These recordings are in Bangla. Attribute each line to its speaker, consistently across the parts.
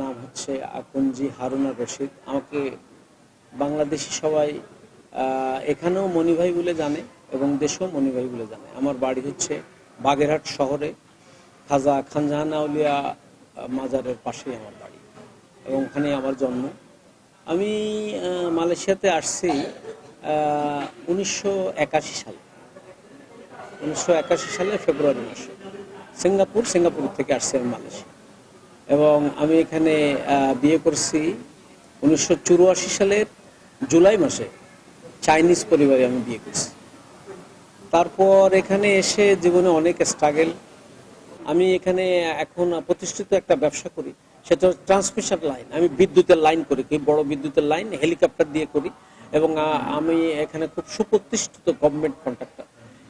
Speaker 1: নাম হচ্ছে আকুঞ্জি হারুনা রশিদ। আমাকে বাংলাদেশি সবাই এখানেও মণিভাই বলে জানে এবং দেশেও মণিভাই বলে জানে। আমার বাড়ি হচ্ছে বাগেরহাট শহরে, খাজা খানজাহান আউলিয়া মাজারের পাশেই আমার বাড়ি এবং ওখানে আমার জন্ম। আমি মালয়েশিয়াতে আসছি উনিশশো একাশি সালে। উনিশশো একাশি সালে ফেব্রুয়ারি মাসে। সিঙ্গাপুর সিঙ্গাপুর থেকে আসছি আমি মালয়েশিয়া। এবং আমি এখানে বিয়ে করছি উনিশশো চুরাশি সালের জুলাই মাসে। চাইনিজ পরিবারে আমি বিয়ে করছি। তারপর এখানে এসে জীবনে অনেক স্ট্রাগেল আমি এখানে এখন প্রতিষ্ঠিত একটা ব্যবসা করি, সেটা ট্রান্সমিশন লাইন আমি বিদ্যুতের লাইন করি বড় বিদ্যুতের লাইন হেলিকপ্টার দিয়ে করি এবং আমি এখানে খুব সুপ্রতিষ্ঠিত গভর্নমেন্ট কন্ট্রাক্টর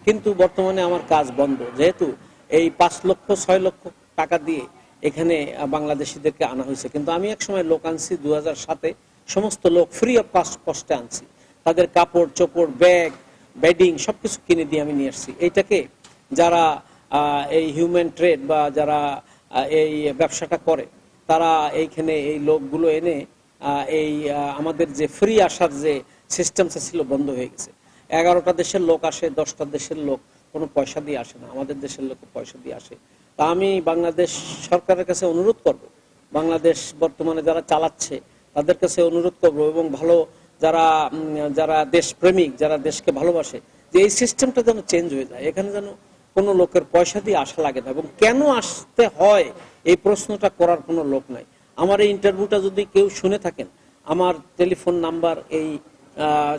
Speaker 1: কিন্তু বর্তমানে আমার কাজ বন্ধ। যেহেতু এই পাঁচ লক্ষ, ছয় লক্ষ টাকা দিয়ে এখানে বাংলাদেশিদেরকে আনা হয়েছে। কিন্তু আমি এক সময় লোক আনছি দু সাতে, সমস্ত লোক ফ্রি অফ কস্ট কস্টে আনছি। তাদের কাপড়, চোপড় ব্যাগ বেডিং সবকিছু কিনে দিয়ে আমি নিয়ে আসছি। এইটাকে যারা এই হিউম্যান ট্রেড বা যারা এই ব্যবসাটা করে, তারা এইখানে এই লোকগুলো এনে এই আমাদের যে ফ্রি আসার যে সিস্টেমটা ছিল বন্ধ হয়ে গেছে। এগারোটা দেশের লোক আসে, দশটা দেশের লোক কোনো পয়সা দিয়ে আসে না। আমাদের দেশের লোক পয়সা দিয়ে আসে। তা আমি বাংলাদেশ সরকারের কাছে অনুরোধ করব। বাংলাদেশ বর্তমানে যারা চালাচ্ছে, তাদের কাছে অনুরোধ করব এবং ভালো যারা যারা দেশপ্রেমিক, যারা দেশকে ভালোবাসে, যে এই সিস্টেমটা যেন চেঞ্জ হয়ে যায়। এখানে যেন কোনো লোকের পয়সা দিয়ে আসা লাগে না এবং কেন আসতে হয় এই প্রশ্নটা করার কোনো লোক নাই। আমার এই ইন্টারভিউটা যদি কেউ শুনে থাকেন, আমার টেলিফোন নাম্বার এই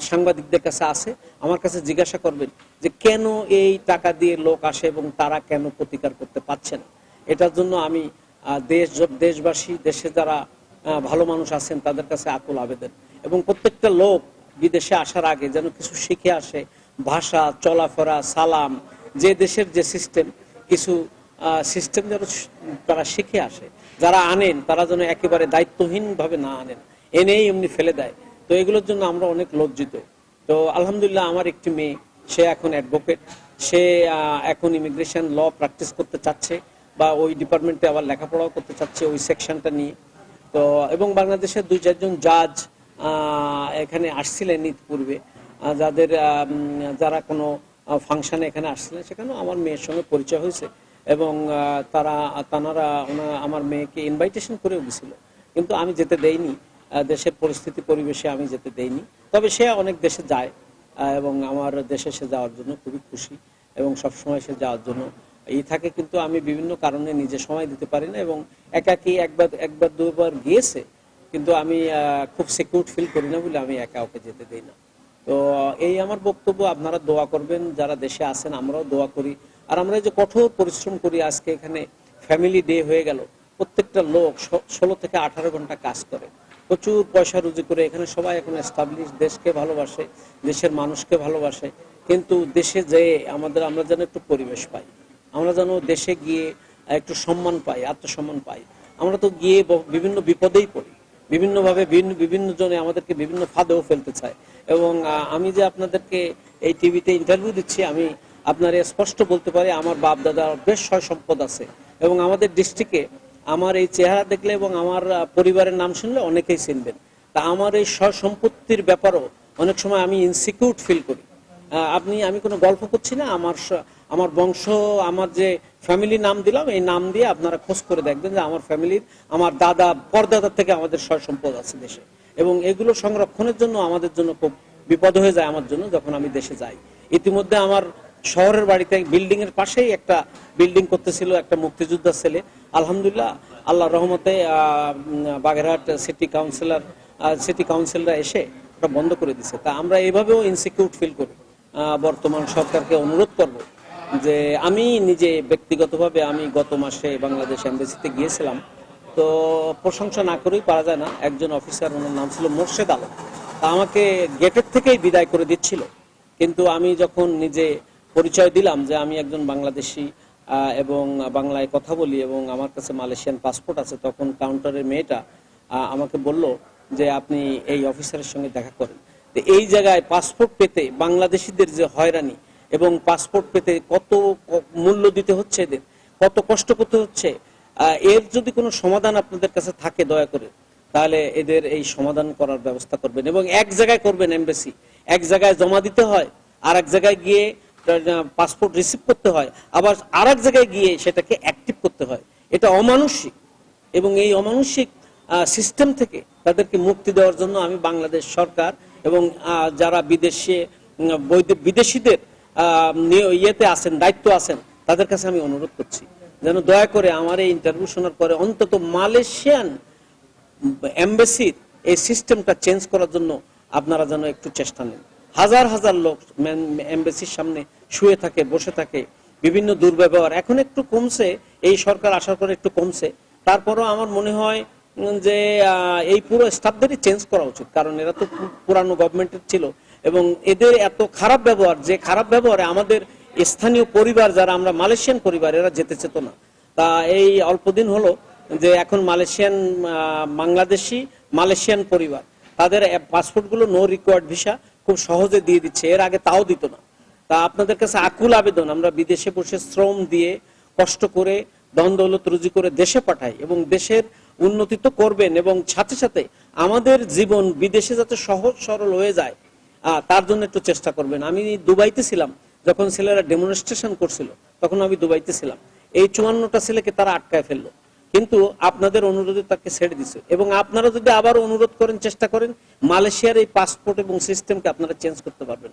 Speaker 1: সাংবাদিকদের কাছে আছে, আমার কাছে জিজ্ঞাসা করবেন যে কেন এই টাকা দিয়ে লোক আসে এবং তারা কেন প্রতিকার করতে পারছে না? এটার জন্য আমি দেশ, দেশবাসী, দেশে যারা ভালো মানুষ আছেন, তাদের কাছে আকুল আবেদন। এবং প্রত্যেকটা লোক বিদেশে আসার আগে যেন কিছু শিখে আসে, ভাষা, চলাফেরা, সালাম, যে দেশের যে সিস্টেম কিছু সিস্টেম যেন তারা শিখে আসে। যারা আনেন, তারা যেন একেবারে দায়িত্বহীনভাবে না আনেন। এনেই এমনি ফেলে দেয়। তো এগুলোর জন্য আমরা অনেক লজ্জিত। তো আলহামদুলিল্লাহ আমার একটি মেয়ে, সে এখন অ্যাডভোকেট সে এখন ইমিগ্রেশন ল প্র্যাকটিস করতে চাচ্ছে বা ওই ডিপার্টমেন্টে আবার লেখাপড়াও করতে চাচ্ছে ওই সেকশনটা নিয়ে। তো, এবং বাংলাদেশের দুই চারজন জাজ এখানে আসছিলেন পূর্বে যাদের যারা কোনো ফাংশানে এখানে আসছিলেন, সেখানেও আমার মেয়ের সঙ্গে পরিচয় হয়েছে এবং তারা, তানারা আমার মেয়েকে ইনভাইটেশন করেও গেছিল। কিন্তু আমি যেতে দেইনি। দেশের পরিস্থিতি, পরিবেশে আমি যেতে দেইনি। তবে সে অনেক দেশে যায় এবং আমার দেশে সে যাওয়ার জন্য খুবই খুশি, এবং সবসময় সে যাওয়ার জন্য এই থাকে। কিন্তু আমি বিভিন্ন কারণে নিজে সময় দিতে পারি না, এবং একাকি একবার একবার, দুবার গিয়েছে, কিন্তু আমি খুব সিকিউর ফিল করি না বলে আমি একা ওকে যেতে দেই না। তো, এই আমার বক্তব্য, আপনারা দোয়া করবেন, যারা দেশে আছেন আমরাও দোয়া করি। আর আমরা যে কঠোর পরিশ্রম করি, আজকে এখানে ফ্যামিলি ডে হয়ে গেল, প্রত্যেকটা লোক ষোলো থেকে আঠারো ঘণ্টা কাজ করে। প্রচুর পয়সা রুজি করে এখানে সবাই এখন এস্টাবলিশ দেশকে ভালোবাসে, দেশের মানুষকে ভালোবাসে। কিন্তু দেশে যেয়ে আমাদের, আমরা যেন একটু পরিবেশ পাই, আমরা যেন দেশে গিয়ে একটু সম্মান পাই, আত্মসম্মান পাই। আমরা তো গিয়ে বিভিন্ন বিপদেই পড়ি। বিভিন্নভাবে বিভিন্ন বিভিন্ন জনে আমাদেরকে বিভিন্ন ফাঁদেও ফেলতে চায়। এবং আমি যে আপনাদেরকে এই টিভিতে ইন্টারভিউ দিচ্ছি, আমি আপনার স্পষ্ট বলতে পারি, আমার বাপ দাদার বেশ সয় সম্পদ আছে। এবং আমাদের ডিস্ট্রিক্টে আমার এই চেহারা দেখলে এবং আমার পরিবারের নাম শুনলে অনেকেই চিনবেন। তা আমার এই সম্পত্তির ব্যাপারও অনেক সময় আমি ইনসিকিউর ফিল করি। আপনি, আমি কোনো গল্প করছি না, আমার আমার বংশ, আমার যে ফ্যামিলি নাম দিলাম, এই নাম দিয়ে আপনারা খোঁজ করে দেখবেন যে আমার ফ্যামিলির, আমার দাদা, পরদাদা থেকে আমাদের সয় সম্পদ আছে দেশে। এবং এগুলো সংরক্ষণের জন্য আমাদের জন্য খুব বিপদ হয়ে যায় আমার জন্য যখন আমি দেশে যাই। ইতিমধ্যে আমার শহরের বাড়িতে বিল্ডিং এর পাশেই একটা বিল্ডিং করতেছিল একটা মুক্তিযোদ্ধা ছেলে। আলহামদুলিল্লাহ, আল্লাহ রহমতে বাগেরহাট সিটি কাউন্সিলর সিটি কাউন্সিলরা এসে ওটা বন্ধ করে দিছে। তা আমরা এইভাবেও ইনসিকিউর ফিল করি। বর্তমান সরকারকে অনুরোধ করব যে আমি নিজে ব্যক্তিগতভাবে আমি গত মাসে বাংলাদেশ এম্বাসিতে গিয়েছিলাম। তো প্রশংসা না করেই পারা যায় না, একজন অফিসার ওনার নাম ছিল মোর্শেদ আলম। তা আমাকে গেটের থেকেই বিদায় করে দিচ্ছিল। কিন্তু আমি যখন নিজে পরিচয় দিলাম যে আমি একজন বাংলাদেশি এবং বাংলায় কথা বলি এবং আমার কাছে মালয়েশিয়ান পাসপোর্ট আছে, তখন কাউন্টারের মেয়েটা আমাকে বলল যে আপনি এই অফিসারের সঙ্গে দেখা করেন। এই জায়গায় পাসপোর্ট পেতে বাংলাদেশিদের যে হয়রানি এবং পাসপোর্ট পেতে কত মূল্য দিতে হচ্ছে এদের, কত কষ্ট করতে হচ্ছে এর যদি কোনো সমাধান আপনাদের কাছে থাকে দয়া করে, তাহলে এদের এই সমাধান করার ব্যবস্থা করবেন এবং এক জায়গায় করবেন এমবেসি এক জায়গায় জমা দিতে হয় আর এক জায়গায় গিয়ে পাসপোর্ট রিসিভ করতে হয়, আবার আর এক জায়গায় গিয়ে সেটাকে অ্যাক্টিভ করতে হয়। এটা অমানসিক এবং এই অমানসিক সিস্টেম থেকে তাদেরকে মুক্তি দেওয়ার জন্য আমি বাংলাদেশ সরকার এবং যারা বিদেশে বিদেশিদের ইয়েতে আছেন, দায়িত্ব আছেন, তাদের কাছে আমি অনুরোধ করছি যেন দয়া করে আমার এই ইন্টারভিউ শোনার পরে অন্তত মালয়েশিয়ান এমবেসির এই সিস্টেমটা চেঞ্জ করার জন্য আপনারা যেন একটু চেষ্টা নেন। হাজার হাজার লোক এমবেসির সামনে শুয়ে থাকে, বসে থাকে, বিভিন্ন দুর্ব্যবহার। এখন একটু কমছে, এই সরকার আসার পরে একটু কমছে। তারপরও আমার মনে হয় যে এই পুরো স্টাফদেরই চেঞ্জ করা উচিত। কারণ এরা তো পুরানো গভর্নমেন্টের ছিল। এবং এদের এত খারাপ ব্যবহার, যে খারাপ ব্যবহারে আমাদের স্থানীয় পরিবার, যারা আমরা মালয়েশিয়ান পরিবার, এরা যেতে চেত না। তা এই অল্পদিন হলো যে, এখন মালয়েশিয়ান বাংলাদেশি মালয়েশিয়ান পরিবার, তাদের পাসপোর্টগুলো নো রিকোয়ার্ড ভিসা খুব সহজে দিয়ে দিচ্ছে। এর আগে তাও দিত না। তা আপনাদের কাছে আকুল আবেদন, আমরা বিদেশে বসে শ্রম দিয়ে কষ্ট করে, ধন দৌলত রুজি করে দেশে পাঠাই এবং দেশের উন্নতি তো করবেন এবং সাথে সাথে আমাদের জীবন বিদেশে যাতে সহজ সরল হয়ে যায় তার জন্য একটু চেষ্টা করবেন। আমি দুবাইতে ছিলাম, যখন ছেলেরা ডেমনস্ট্রেশন করছিল, তখন আমি দুবাইতে ছিলাম। এই চুয়ান্নটা ছেলেকে তারা আটকায় ফেলল। কিন্তু আপনাদের অনুরোধে তাকে ছেড়ে দিছে। এবং আপনারা যদি আবার অনুরোধ করেন, চেষ্টা করেন, মালয়েশিয়ার এই পাসপোর্ট এবং সিস্টেমকে আপনারা চেঞ্জ করতে পারবেন।